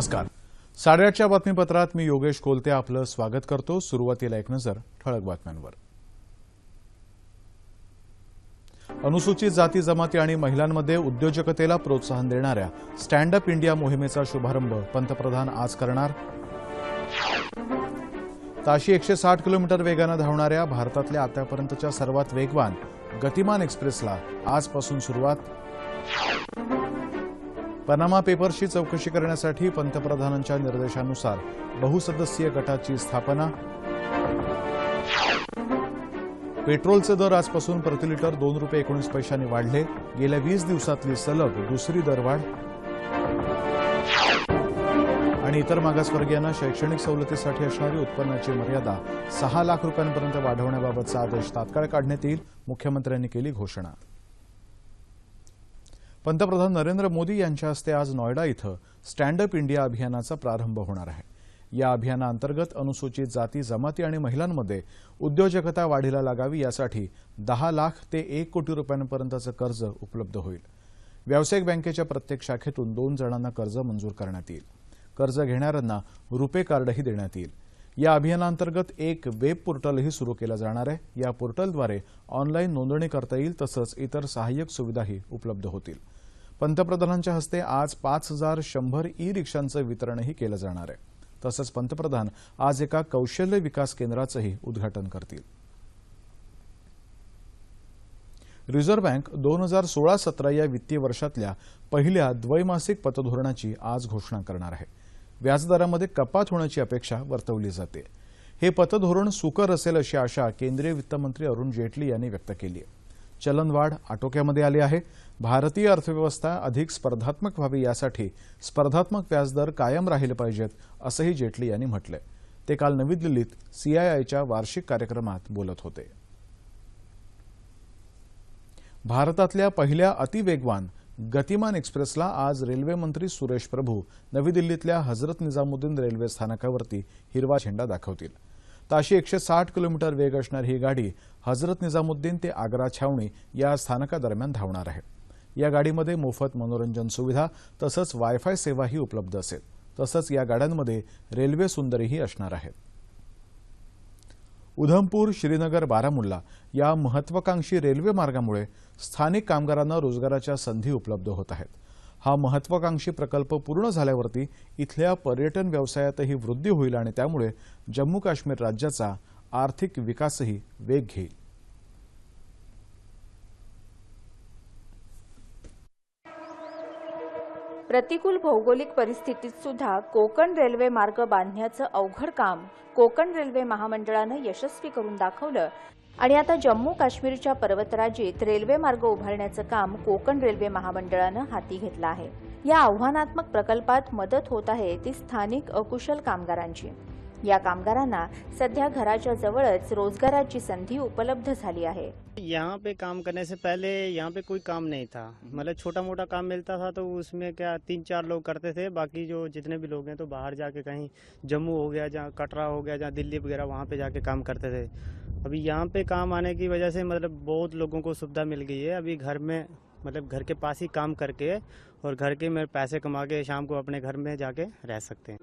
नमस्कार. साडेआठच्या बातमीपत्रात मी योगेश कोलते आपलं स्वागत करतो. सुरुवातीला एक नजर ठळक बातम्यांवर. अनुसूचित जाती जमाती आणि महिलांमध्ये उद्योजकतेला प्रोत्साहन देणाऱ्या स्टँड अप इंडिया मोहिमेचा शुभारंभ पंतप्रधान आज करणार. ताशी एकशे साठ किलोमीटर वेगानं धावणाऱ्या भारतातल्या आतापर्यंतच्या सर्वात वेगवान गतिमान एक्सप्रेसला आजपासून सुरुवात. पनामा पेपर्सची चौकशी करण्यासाठी पंतप्रधानांच्या निर्देशानुसार बहुसदस्यीय गटाची स्थापना. पेट्रोलचे दर आजपासून प्रतिलिटर दोन रुपये एकोणीस पैशांनी वाढले. गेल्या वीस दिवसातली सलग दुसरी दरवाढ आणि इतर मागासवर्गीयांना शैक्षणिक सवलतीसाठी असणारी उत्पन्नाची मर्यादा सहा लाख रुपयांपर्यंत वाढवण्याबाबतचा आदेश तात्काळ काढण्यात येईल मुख्यमंत्र्यांनी केली घोषणा. पंतप्रधान नरेंद्र मोदी यांच्या हस्ते आज नॉयडा इथं स्टँड अप इंडिया अभियानाचा प्रारंभ होणार आहे. या अभियानाअंतर्गत अनुसूचित जाती जमाती आणि महिलांमध्ये उद्योजकता वाढीला लागावी यासाठी दहा लाख ते एक कोटी रुपयांपर्यंतचं कर्ज उपलब्ध होईल. व्यावसायिक बँकेच्या प्रत्येक शाखेतून दोन जणांना कर्ज मंजूर करण्यात येईल. कर्ज घेणाऱ्यांना रुपे कार्डही देण्यात येईल. या अभियानाअंतर्गत एक वेब पोर्टलही सुरू केलं जाणार आहे. या पोर्टलद्वारे ऑनलाईन नोंदणी करता येईल तसंच इतर सहाय्यक सुविधाही उपलब्ध होतील. पंतप्रधानांच्या हस्ते आज पाच हजार शंभर ई रिक्षांचं वितरणही केलं जाणार आहे. तसंच पंतप्रधान आज एका कौशल्य विकास केंद्राचंही उद्घाटन करतील. रिझर्व्ह बँक दोन हजार सोळा सतरा या वित्तीय वर्षातल्या पहिल्या द्वैमासिक पतधोरणाची आज घोषणा करणार आहे. व्याजदरामध्ये कपात होण्याची अपेक्षा वर्तवली जाते. हे पतधोरण सुकर असेल अशी आशा केंद्रीय वित्तमंत्री अरुण जेटली यांनी व्यक्त केली आहे. चलनवाढ आटोक्यामध्ये आली आहे. भारतीय अर्थव्यवस्था अधिक स्पर्धात्मक व्हावी यासाठी स्पर्धात्मक व्याजदर कायम राहिले पाहिजेत असंही जेटली यांनी म्हटलंय. ते काल नवी दिल्लीत सीआयआयच्या वार्षिक कार्यक्रमात बोलत होते. भारतातल्या पहिल्या अतिवेगवान गतिमान एक्सप्रेसला आज रेल्वेमंत्री सुरेश प्रभू नवी दिल्लीतल्या हजरत निजामुद्दीन रेल्वे स्थानकावरती हिरवा झेंडा दाखवतील. ताशी एकशे साठ किलोमीटर वेग असणारी ही गाडी हजरत निजामुद्दीन ते आग्रा छावणी या स्थानकादरम्यान धावणार आहे. या गाडीमध्ये मोफत मनोरंजन सुविधा तसंच वायफाय सेवाही उपलब्ध असेल. तसंच या गाड्यांमध्ये रेल्वे सुंदरीही असणार आहेत उधमपूर श्रीनगर बारामुल्ला या महत्वाकांक्षी रेल्वे मार्गामुळे स्थानिक कामगारांना रोजगाराच्या संधी उपलब्ध होत आहेत. हा महत्वाकांक्षी प्रकल्प पूर्ण झाल्यावरती इथल्या पर्यटन व्यवसायातही वृद्धी होईल आणि त्यामुळे जम्मू काश्मीर राज्याचा आर्थिक विकासही वेग घेईल. प्रतिकूल भौगोलिक परिस्थितीत सुद्धा कोकण रेल्वे मार्ग बांधण्याचं अवघड काम कोकण रेल्वे महामंडळानं यशस्वी करून दाखवलं. आणि आता जम्मू काश्मीरच्या पर्वतराजीत रेल्वे मार्ग उभारण्याचं काम कोकण रेल्वे महामंडळानं हाती घेतलं आहे. या आव्हानात्मक प्रकल्पात मदत होत आहे ती स्थानिक अकुशल कामगारांची. या कामगारांना सध्या घराच्या जवळच रोजगाराची संधी उपलब्ध झाली आहे. यहाँ पे काम करने से पहले यहाँ पे कोई काम नहीं था। मतलब छोटा मोटा काम मिलता था तो उसमें क्या तीन चार लोग करते थे बाकी जो जितने भी लोग हैं तो बाहर जाके कहीं जम्मू हो गया जहाँ कटरा हो गया जहाँ दिल्ली वगैरह वहाँ पे जाके काम करते थे। अभी यहाँ पे काम आने की वजह से मतलब बहुत लोगों को सुविधा मिल गई है। अभी घर में मतलब घर के पास ही काम करके और घर के में पैसे कमा के शाम को अपने घर में जाके रह सकते हैं।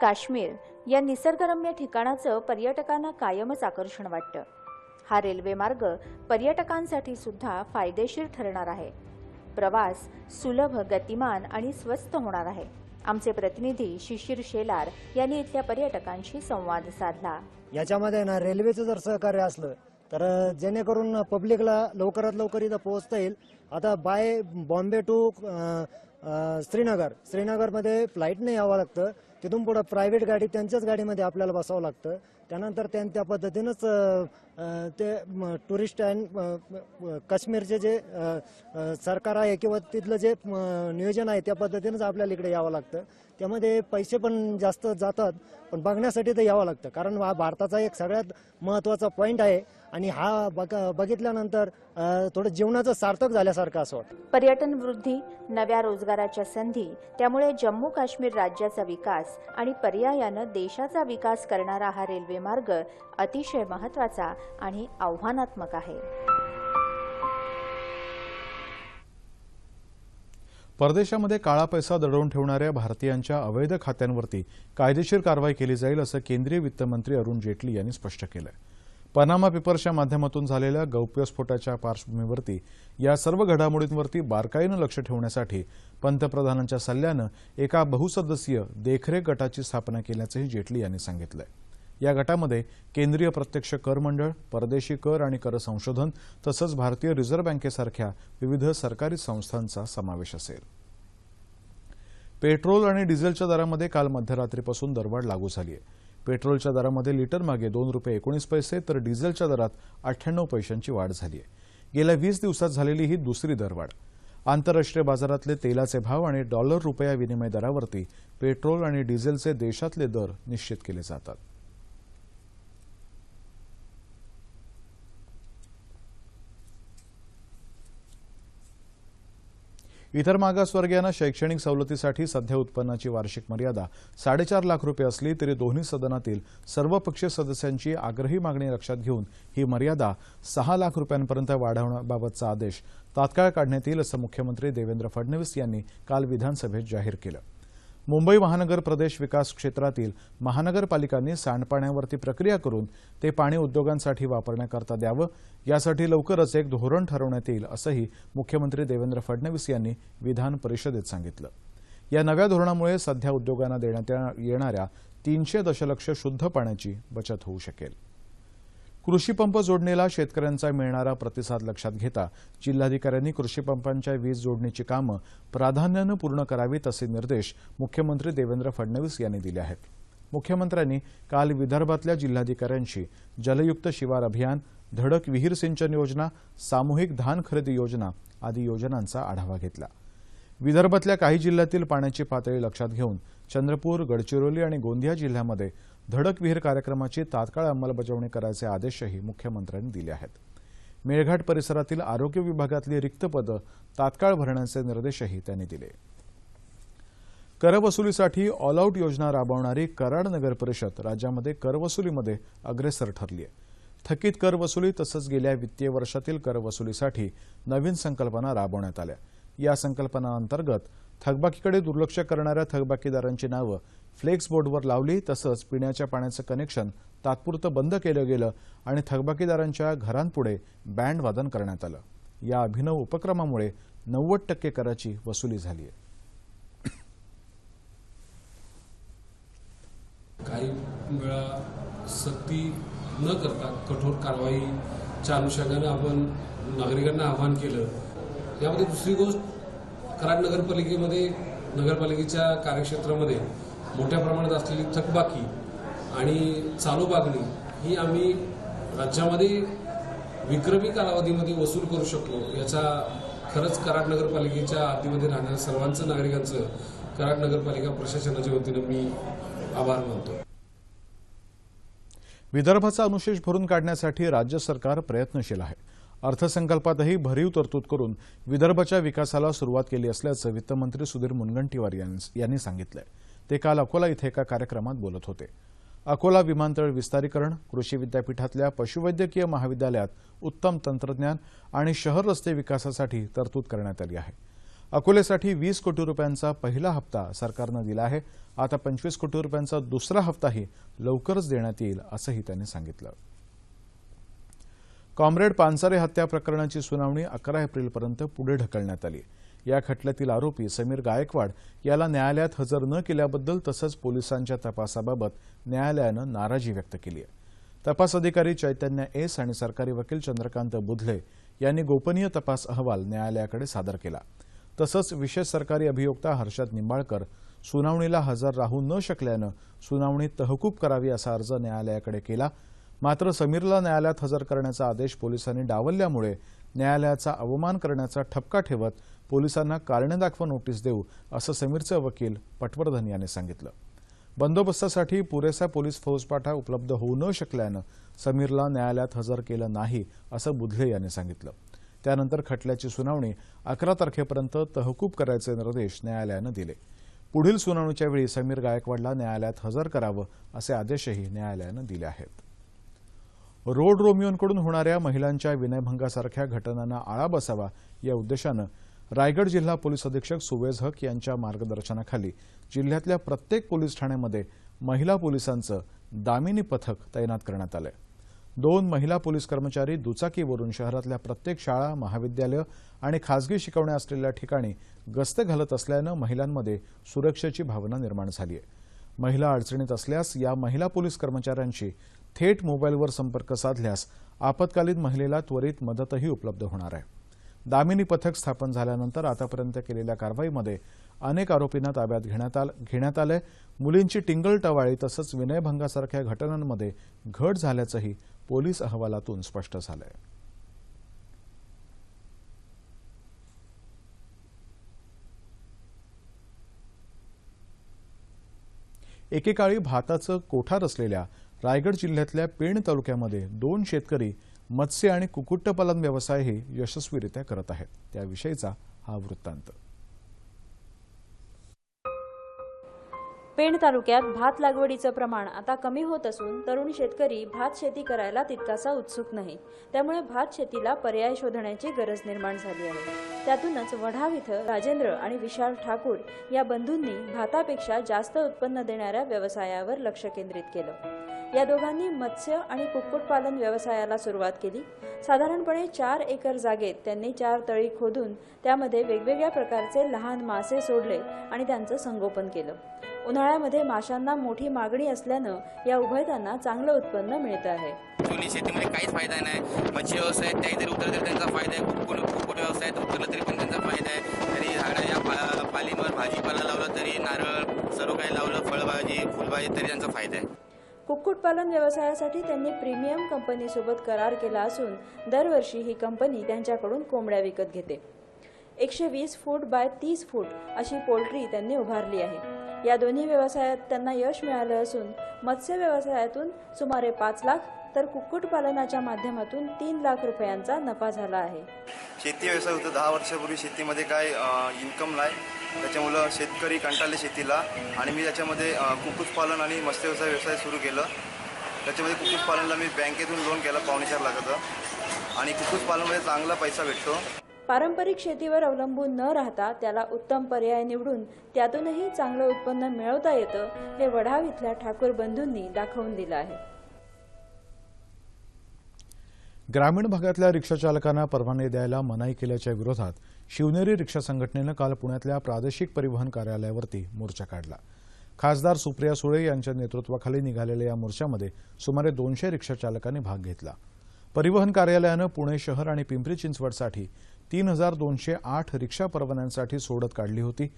काश्मीर या निसर्गरम्य ठिकाणाचं पर्यटकांना कायमच आकर्षण वाटतं. हा रेल्वे मार्ग पर्यटकांसाठी सुद्धा फायदेशीर ठरणार आहे. प्रवास सुलभ गतिमान आणि स्वस्त होणार आहे. आमचे प्रतिनिधी शिशिर शेलार यांनी इथल्या पर्यटकांशी संवाद साधला. याच्यामध्ये ना रेल्वेचं जर सहकार्य असलं तर जेणेकरून पब्लिकला लवकरात लवकर इथं पोहोचता येईल. आता बाय बॉम्बे टू श्रीनगर. श्रीनगरमध्ये फ्लाईटने यावं लागतं. तिथून पुढं प्रायव्हेट गाडी त्यांच्याच गाडीमध्ये आपल्याला बसावं लागतं. त्यानंतर त्यां त्या पद्धतीनंच ते टुरिस्ट अँड काश्मीरचे जे सरकार आहे किंवा तिथलं जे नियोजन आहे त्या पद्धतीनंच आपल्याला इकडे यावं लागतं. त्यामध्ये पैसे पण जास्त जातात पण बघण्यासाठी तर यावं लागतं. कारण हा भारताचा एक सगळ्यात महत्त्वाचा पॉईंट आहे आणि हा बघितल्यानंतर थोडं जीवनाचं सार्थक झाल्यासारखं असं वाटतं. पर्यटन वृद्धी नव्या रोजगाराच्या संधी त्यामुळे जम्मू काश्मीर राज्याचा विकास आणि पर्यायानं देशाचा विकास करणारा हा रेल्वे मार्ग अतिशय महत्त्वाचा आणि आव्हानात्मक आहे. परदेशामध्ये काळा पैसा दडवून ठेवणाऱ्या भारतीयांच्या अवैध खात्यांवरती कायदेशीर कारवाई केली जाईल असं केंद्रीय वित्तमंत्री अरुण जेटली यांनी स्पष्ट केलं आहे पनामा पेपर्सच्या माध्यमातून झालेल्या गौप्यस्फोटाच्या पार्श्वभूमीवरती या सर्व घडामोडींवरती बारकाईनं लक्ष ठेवण्यासाठी पंतप्रधानांच्या सल्ल्यानं एका बहुसदस्यीय देखरेख गटाची स्थापना केल्याचंही जेटली यांनी सांगितलंय. या गटामध्ये केंद्रीय प्रत्यक्ष कर मंडळ परदेशी कर आणि कर संशोधन तसंच भारतीय रिझर्व्ह बँकेसारख्या विविध सरकारी संस्थांचा समावेश असेल. पेट्रोल आणि डिझेलच्या दरामध्ये काल मध्यरात्रीपासून दरवाढ लागू झाली आहे पेट्रोलच्या दरामध्ये लिटर मागे दोन रुपये एकोणीस पैसे तर डिझेलच्या दरात अठ्ठ्याण्णव पैशांची वाढ झाली आहे गेल्या वीस दिवसात झालेली ही दुसरी दरवाढ. आंतरराष्ट्रीय बाजारातले तेलाचे भाव आणि डॉलर रुपया विनिमय दरावरती पेट्रोल आणि डिझेलचे देशातले दर निश्चित केले जातात. इतर मागासवर्गीयांना शैक्षणिक सवलतीसाठी सध्या उत्पन्नाची वार्षिक मर्यादा साडेचार लाख रुपये असली तरी दोन्ही सदनातील सर्वपक्षीय सदस्यांची आग्रही मागणी लक्षात घेऊन ही मर्यादा सहा लाख रुपयांपर्यंत वाढवण्याबाबतचा आदेश तात्काळ काढण्यात येईल असं मुख्यमंत्री देवेंद्र फडणवीस यांनी काल विधानसभेत जाहीर केलं. मुंबई महानगर प्रदेश विकास क्षेत्रातील महानगरपालिकांनी सांडपाण्यावरती प्रक्रिया करून ते पाणी उद्योगांसाठी वापरण्याकरता द्यावं यासाठी लवकरच एक धोरण ठरवण्यात येईल असंही मुख्यमंत्री देवेंद्र फडणवीस यांनी विधान परिषदेत सांगितलं. या नव्या धोरणामुळे सध्या उद्योगांना देण्यात येणाऱ्या तीनशे दशलक्ष शुद्ध पाण्याची बचत होऊ शकेल. कृषी पंप जोडणीला शेतकऱ्यांचा मिळणारा प्रतिसाद लक्षात घेता जिल्हाधिकाऱ्यांनी कृषी पंपांच्या वीज जोडणीची कामं प्राधान्यानं पूर्ण करावीत असे निर्देश मुख्यमंत्री देवेंद्र फडणवीस यांनी दिले आहेत. मुख्यमंत्र्यांनी काल विदर्भातल्या जिल्हाधिकाऱ्यांशी जलयुक्त शिवार अभियान धडक विहीर सिंचन योजना सामूहिक धान खरेदी योजना आदी योजनांचा आढावा घेतला. विदर्भातल्या काही जिल्ह्यातील पाण्याची पातळी लक्षात घेऊन चंद्रपूर गडचिरोली आणि गोंदिया जिल्ह्यामध्ये धडक विहीर कार्यक्रमाची तात्काळ अंमलबजावणी करायचे आदेशही मुख्यमंत्र्यांनी दिले आहेत. मेळघाट परिसरातील आरोग्य विभागातली रिक्त पदं तात्काळ भरण्याचे निर्देशही त्यांनी दिले. करवसुलीसाठी ऑल आऊट योजना राबवणारी कराड नगर परिषद राज्यामध्ये करवसुलीमध्ये अग्रेसर ठरली आहे. थकीत करवसुली तसंच गेल्या वित्तीय वर्षातील करवसुलीसाठी नवीन संकल्पना राबवण्यात आल्या. या संकल्पनांतर्गत थकबाकीकडे दुर्लक्ष करणाऱ्या थकबाकीदारांची नावं फ्लेक्स बोर्डवर लावली तसंच पिण्याच्या पाण्याचं कनेक्शन तात्पुरतं बंद केलं गेलं आणि थकबाकीदारांच्या घरांपुढे बँड वादन करण्यात आलं. या अभिनव उपक्रमामुळे नव्वद टक्के कराची वसुली झाली आहे. काही वेळा सक्ती न करता कठोर कारवाईच्या अनुषंगानं आपण नागरिकांना आवाहन केलं. यामध्ये दुसरी गोष्ट कराड नगरपालिकेमध्ये नगरपालिकेच्या कार्यक्षेत्रामध्ये मोठ्या प्रमाणात असलेली थकबाकी आणि चालू मागणी ही आम्ही राज्यामध्ये विक्रमी कालावधीमध्ये वसूल करू शकलो. याचा खरंच कराड नगरपालिकेच्या हद्दीमध्ये राहणाऱ्या सर्वांचं नागरिकांचं कराड नगरपालिका प्रशासनाच्या वतीनं मी आभार मानतो. विदर्भाचा अनुशेष भरून काढण्यासाठी राज्य सरकार प्रयत्नशील आहे. अर्थसंकल्पातही भरीव तरतूद करून विदर्भाच्या विकासाला सुरुवात केली असल्याचं वित्तमंत्री सुधीर मुनगंटीवार यांनी सांगितलं सांगितलंय. ते काल अकोला इथे एका कार्यक्रमात बोलत होते. अकोला विमानतळ विस्तारीकरण कृषी विद्यापीठातल्या पशुवैद्यकीय महाविद्यालयात उत्तम तंत्रज्ञान आणि शहर रस्ते विकासासाठी तरतूद करण्यात आली आहे. अकोलेसाठी वीस कोटी रुपयांचा पहिला हप्ता सरकारनं दिला आहे. आता पंचवीस कोटी रुपयांचा दुसरा हप्ताही लवकरच देण्यात येईल असंही त्यांनी सांगितलं. कॉम्रेड पानसारे हत्या प्रकरणाची सुनावणी अकरा एप्रिलपर्यंत पुढे ढकलण्यात आली. या खटल्यातील आरोपी समीर गायकवाड याला न्यायालयात हजर न केल्याबद्दल तसंच पोलिसांच्या तपासाबाबत न्यायालयानं नाराजी व्यक्त केली आहे. तपास अधिकारी चैतन्य एस आणि सरकारी वकील चंद्रकांत बुधले यांनी गोपनीय तपास अहवाल न्यायालयाकडे सादर केला. तसंच विशेष सरकारी अभियोक्ता हर्षद निंबाळकर सुनावणीला हजर राहू न शकल्यानं सुनावणी तहकूब करावी असा अर्ज न्यायालयाकडे केला मात्र समीरला न्यायालयात हजर करण्याचा आदेश पोलिसांनी डावलल्यामुळे न्यायालयाचा अवमान करण्याचा ठपका ठेवत पोलिसांना कारणे दाखवा नोटीस देऊ असं समीरचे वकील पटवर्धन यांनी सांगितलं. बंदोबस्तासाठी पुरेसा पोलीस फौजपाठा उपलब्ध होऊ न शकल्यानं समीरला न्यायालयात हजर केलं नाही असं बुधले यांनी सांगितलं. त्यानंतर खटल्याची सुनावणी अकरा तारखेपर्यंत तहकूब करायचे निर्देश न्यायालयानं दिले. पुढील सुनावणीच्या वेळी समीर गायकवाडला न्यायालयात हजर करावं असे आदेशही न्यायालयानं दिले आहेत. रोड रोमियोंकडून होणाऱ्या महिलांच्या विनयभंगासारख्या घटनांना आळा बसावा या उद्देशानं रायगड जिल्हा पोलीस अधीक्षक सुवेज हक यांच्या मार्गदर्शनाखाली जिल्ह्यातल्या प्रत्येक पोलीस ठाण्यामध्ये महिला पोलिसांचं दामिनी पथक तैनात करण्यात आलं दोन महिला पोलीस कर्मचारी दुचाकीवरून शहरातल्या प्रत्येक शाळा महाविद्यालय आणि खासगी शिकवण्या असलेल्या ठिकाणी गस्त घालत असल्यानं महिलांमध्ये सुरक्षेची भावना निर्माण झाली आहे महिला अडचणीत असल्यास या महिला पोलीस कर्मचाऱ्यांशी थेट मोबाईलवर संपर्क साधल्यास आपत्कालीन महिलेला त्वरित मदतही उपलब्ध होणार आहे. दामिनी पथक स्थापन झाल्यानंतर आतापर्यंत केलेल्या कारवाईमध्ये अनेक आरोपींना ताब्यात घेण्यात आल घेण्यात आलंय. मुलींची टिंगल टवाळी तसंच विनयभंगासारख्या घटनांमध्ये घट झाल्याचंही पोलीस अहवालातून स्पष्ट झालंय. एकेकाळी भाताचं कोठार असलेल्या रायगड जिल्ह्यातल्या पेण तालुक्यामध्ये दोन शेतकरी मत्स्य आणि कुक्कुटपालन व्यवसायही यशस्वीरित्या करत आहेत. त्याविषयीचा हा वृत्तांत. पेण तालुक्यात भात लागवडीचं प्रमाण आता कमी होत असून तरुण शेतकरी भात शेती करायला तितकासा उत्सुक नाही. त्यामुळे भात शेतीला पर्याय शोधण्याची गरज निर्माण झाली आहे. त्यातूनच वढाव इथं राजेंद्र आणि विशाल ठाकूर या बंधूंनी भातापेक्षा जास्त उत्पन्न देणाऱ्या व्यवसायावर लक्ष केंद्रित केलं. या दोघांनी मत्स्य आणि कुक्कुटपालन व्यवसायाला सुरुवात केली. साधारणपणे चार एकर जागेत त्यांनी चार तळी खोदून त्यामध्ये वेगवेगळ्या प्रकारचे लहान मासे सोडले आणि त्यांचं संगोपन केलं. उन्हाळ्यामध्ये माशांना मोठी मागणी असल्यानं या उभयतांना चांगलं उत्पन्न मिळतं आहे. जुनी शेतीमध्ये काहीच फायदा नाही. मच्छी व्यवसाय त्याही जरी उतरलं तरी त्यांचा फायदा आहे. कुक्कुट कुक्कुट व्यवसायात उतरलं तरी पण त्यांचा फायदा आहे. तरी झाडं या पा पालींवर भाजीपाला लावलं तरी नारळ सर्व काही लावलं फळभाजी फुलभाजी तरी त्यांचा फायदा आहे. कुक्कुटपालन व्यवसायासाठी त्यांनी प्रीमियम कंपनीसोबत करार केला असून दरवर्षी ही कंपनी त्यांच्याकडून कोंबड्या विकत घेते. एकशे वीस फूट बाय तीस फूट अशी पोल्ट्री त्यांनी उभारली आहे. या दोन्ही व्यवसायात त्यांना यश मिळालं असून मत्स्य व्यवसायातून सुमारे पाच लाख तर कुक्कुटपालनाच्या माध्यमातून तीन लाख रुपयांचा नफा झाला आहे. शेती व्यवसाय होतं. दहा वर्षापूर्वी शेतीमध्ये काय इन्कम नाही. त्याच्यामुळं शेतकरी कंटाळले शेतीला आणि मी त्याच्यामध्ये कुक्कुटपालन आणि मत्स्य व्यवसाय व्यवसाय सुरू केलं. त्याच्यामध्ये कुक्कुटपालनला मी बँकेतून लोन केलं पावणे चार लाखाचं. आणि कुक्कुटपालनमध्ये चांगला पैसा भेटतो. पारंपरिक शेतीवर अवलंबून न राहता त्याला उत्तम पर्याय निवडून त्यातूनही चांगलं उत्पन्न मिळवता येतं हे वढाव इथल्या ठाकूर बंधूंनी दाखवून दिलं आहे. ग्रामीण भागातल्या रिक्षाचालकांना परवाने द्यायला मनाई केल्याच्या विरोधात शिवनेरी रिक्षा संघटनेनं काल पुण्यातल्या प्रादेशिक परिवहन कार्यालयावरती मोर्चा काढला. खासदार सुप्रिया सुळे यांच्या नेतृत्वाखाली निघालेल्या या मोर्चामध्ये सुमारे दोनशे रिक्षाचालकांनी भाग घेतला. परिवहन कार्यालयानं पुणे शहर आणि पिंपरी चिंचवडसाठी तीन हजार दोनशे आठ रिक्षा परवान्यांसाठी सोडत काढली होती.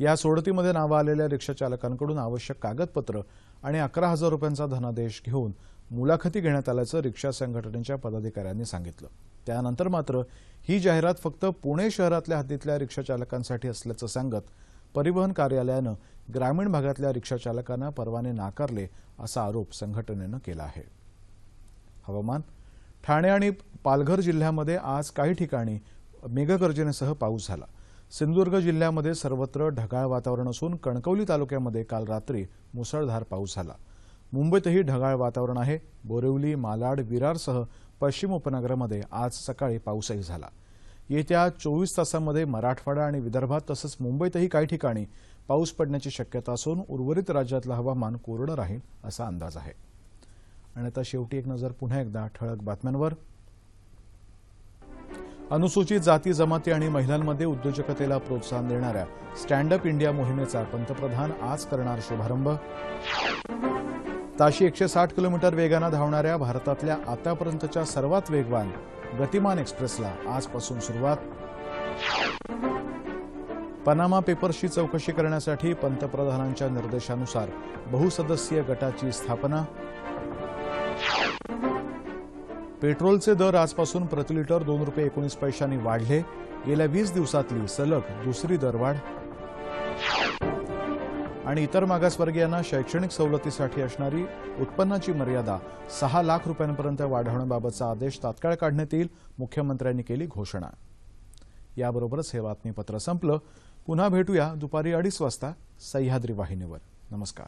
या सोडतीमध्ये नावं आलेल्या रिक्षाचालकांकडून आवश्यक कागदपत्र आणि अकरा हजार रुपयांचा धनादेश घेऊन मुलाखती घेण्यात आल्याचं रिक्षा संघटनेच्या पदाधिकाऱ्यांनी सांगितलं. त्यानंतर मात्र ही जाहिरात फक्त पुणे शहरातल्या हद्दीतल्या रिक्षाचालकांसाठी असल्याचं सांगत परिवहन कार्यालयानं ग्रामीण भागातल्या रिक्षाचालकांना परवाने नाकारले असा आरोप संघटनेनं केला आहे. हवामान ठाणे आणि पालघर जिल्ह्यामध्ये आज काही ठिकाणी मेघगर्जनेसह पाऊस झाला. सिंधुदुर्ग जिल्ह्यामध्ये सर्वत्र ढगाळ वातावरण असून कणकवली तालुक्यामध्ये काल रात्री मुसळधार पाऊस झाला. मुंबईतही ढगाळ वातावरण आहे. बोरिवली मालाड विरारसह पश्चिम उपनगरामध्ये आज सकाळी पाऊसही झाला. येत्या चोवीस तासांमध्ये मराठवाडा आणि विदर्भात तसंच मुंबईतही काही ठिकाणी पाऊस पडण्याची शक्यता असून उर्वरित राज्यातलं हवामान कोरडं राहील असा अंदाज आहे. आणि आता शेवटी एक नजर पुन्हा एकदा ठळक बातम्यांवर. अनुसूचित जाती जमाती आणि महिलांमध्ये उद्योजकतेला प्रोत्साहन देणाऱ्या स्टँड अप इंडिया मोहिमेचा पंतप्रधान आज करणार शुभारंभ. ताशी एकशे साठ किलोमीटर वेगानं धावणाऱ्या भारतातल्या आतापर्यंतच्या सर्वात वेगवान गतिमान एक्सप्रेसला आजपासून सुरुवात. पनामा पेपर्सची चौकशी करण्यासाठी पंतप्रधानांच्या निर्देशानुसार बहुसदस्यीय गटाची स्थापना. पेट्रोलचे दर आजपासून प्रतिलिटर दोन रुपये एकोणीस पैशांनी वाढले. गेल्या वीस दिवसातली सलग दुसरी दरवाढ. आणि इतर मागासवर्गीयांना शैक्षणिक सवलतीसाठी असणारी उत्पन्नाची मर्यादा सहा लाख रुपयांपर्यंत वाढवण्याबाबतचा आदेश तात्काळ काढण्यात येईल मुख्यमंत्र्यांनी केली घोषणा. याबरोबरच हे बातमीपत्र संपलं. पुन्हा भेटूया दुपारी अडीच वाजता सह्याद्री वाहिनीवर. नमस्कार.